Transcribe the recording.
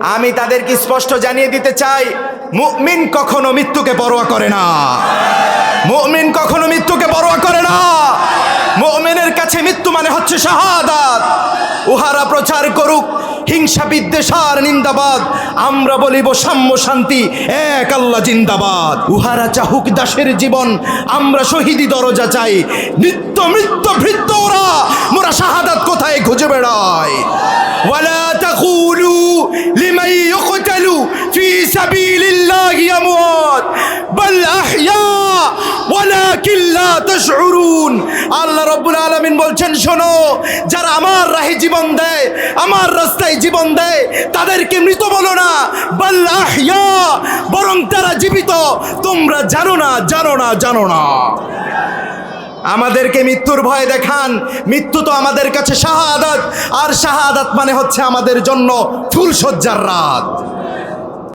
আমি তাদেরকে স্পষ্ট জানিয়ে দিতে চাই, মুমিন কখনো মৃত্যুকে পরোয়া করে না। মুমিন কখনো মৃত্যুকে পরোয়া করে না। মুমিনের কাছে মৃত্যু মানে হচ্ছে শাহাদাত। উহারা প্রচার করুক, হিংসা বিদ্বেষার নিন্দাবাদ, আমরা বলিব সাম্য শান্তি, এক আল্লাহ জিন্দাবাদ। উহারা চাহুক দাসের জীবন, আমরা শহীদি দরজা চাই। নিত্য মৃত্য ভৃত্য ওরা, মোরা শাহাদাত কোথায় খুঁজে বেড়ায়? ওয়ালা তাকুলু في سبيل الله أموات بل أحياء ولكن لا تشعرون আল্লাহ রব্বুল আলামিন বলছেন শোনো যারা আমার রাহে জীবন দেয় আমার রাস্তায় জীবন দেয় তাদেরকে মৃত বলো না বল আহইয়া বরং তারা জীবিত তোমরা জানো না জানো না জানো না আমাদেরকে মৃত্যুর ভয় দেখান মৃত্যু তো আমাদের কাছে শাহাদাত আর শাহাদাত মানে হচ্ছে আমাদের জন্য ফুলসজ্জার রাত